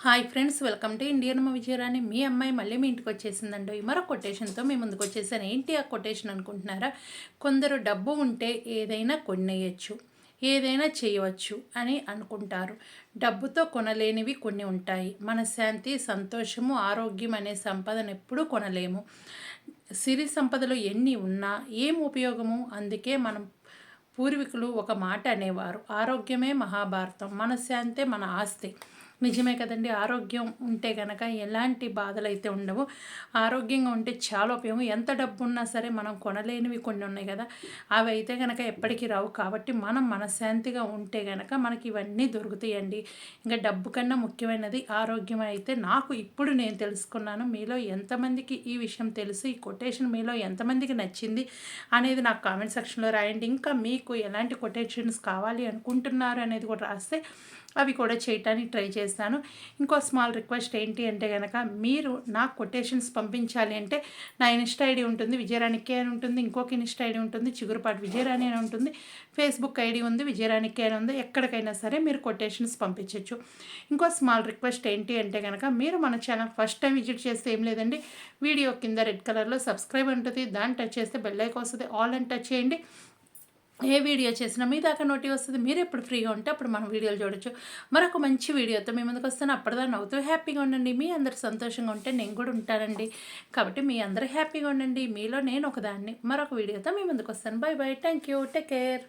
Hi friends welcome to Indian అమ్మ విజయరాణి. మీ అమ్మాయి మళ్ళీ మీ ఇంటికి వచ్చేసిందండి. మరో కొటేషన్తో మీ ముందుకు వచ్చేసాను. ఏంటి ఆ కొటేషన్ అనుకుంటున్నారా? కొందరు డబ్బు ఉంటే ఏదైనా కొనేయచ్చు ఏదైనా చేయవచ్చు అని అనుకుంటారు. డబ్బుతో కొనలేనివి కొన్ని ఉంటాయి. మనశ్శాంతి సంతోషము ఆరోగ్యం అనే సంపదను ఎప్పుడూ కొనలేము. సిరి సంపదలు ఎన్ని ఉన్నా ఏం ఉపయోగము? అందుకే మనం పూర్వీకులు ఒక మాట అనేవారు. ఆరోగ్యమే మహాభారతం మనశ్శాంతే మన ఆస్తి. నిజమే కదండి. ఆరోగ్యం ఉంటే కనుక ఎలాంటి బాధలు అయితే ఉండవు. ఆరోగ్యంగా ఉంటే చాలా ఉపయోగం. ఎంత డబ్బు ఉన్నా సరే మనం కొనలేనివి కొన్ని ఉన్నాయి కదా. అవి అయితే కనుక ఎప్పటికీ రావు. కాబట్టి మనం మనశ్శాంతిగా ఉంటే కనుక మనకి ఇవన్నీ దొరుకుతాయండి. ఇంకా డబ్బు కన్నా ముఖ్యమైనది ఆరోగ్యం అయితే నాకు ఇప్పుడు నేను తెలుసుకున్నాను. మీలో ఎంతమందికి ఈ విషయం తెలుసు? ఈ కొటేషన్ మీలో ఎంతమందికి నచ్చింది? అనేది నాకు కామెంట్ సెక్షన్లో రాయండి. ఇంకా మీకు ఎలాంటి కొటేషన్స్ కావాలి అనుకుంటున్నారు అనేది కూడా రాస్తే అవి కూడా చేయటానికి ట్రై చేస్తాను. ఇంకో స్మాల్ రిక్వెస్ట్ ఏంటి అంటే కనుక మీరు నాకు కొటేషన్స్ పంపించాలి అంటే నా ఇన్స్టా ఐడి ఉంటుంది విజయరాణికే అని ఉంటుంది ఇంకొక ఇన్స్టా ఐడి ఉంటుంది చిగురుపాటి విజయరాణి అని ఉంటుంది ఫేస్బుక్ ఐడి ఉంది విజయరాణికే అని ఉంది ఎక్కడికైనా సరే మీరు కొటేషన్స్ పంపించవచ్చు ఇంకో స్మాల్ రిక్వెస్ట్ ఏంటి అంటే కనుక మీరు మన ఛానల్ ఫస్ట్ టైం విజిట్ చేస్తే ఏం లేదండి వీడియో కింద రెడ్ కలర్లో సబ్స్క్రైబ్ ఉంటుంది దాన్ని టచ్ చేస్తే బెల్ ఐకాన్ వస్తుంది ఆల్ అని టచ్ చేయండి. ఏ వీడియో చేసినా మీ దాకా నోటి వస్తుంది. మీరు ఎప్పుడు ఫ్రీగా ఉంటే అప్పుడు మనం వీడియోలు చూడొచ్చు. మరొక మంచి వీడియోతో మీ ముందుకు వస్తాను. అప్పటిదాన్ని నవ్వుతూ హ్యాపీగా ఉండండి. మీ అందరు సంతోషంగా ఉంటే నేను కూడా ఉంటానండి. కాబట్టి మీ అందరూ హ్యాపీగా ఉండండి. మీలో నేను ఒకదాన్ని. మరొక వీడియోతో మీ ముందుకు వస్తాను. Bye bye. Thank you take care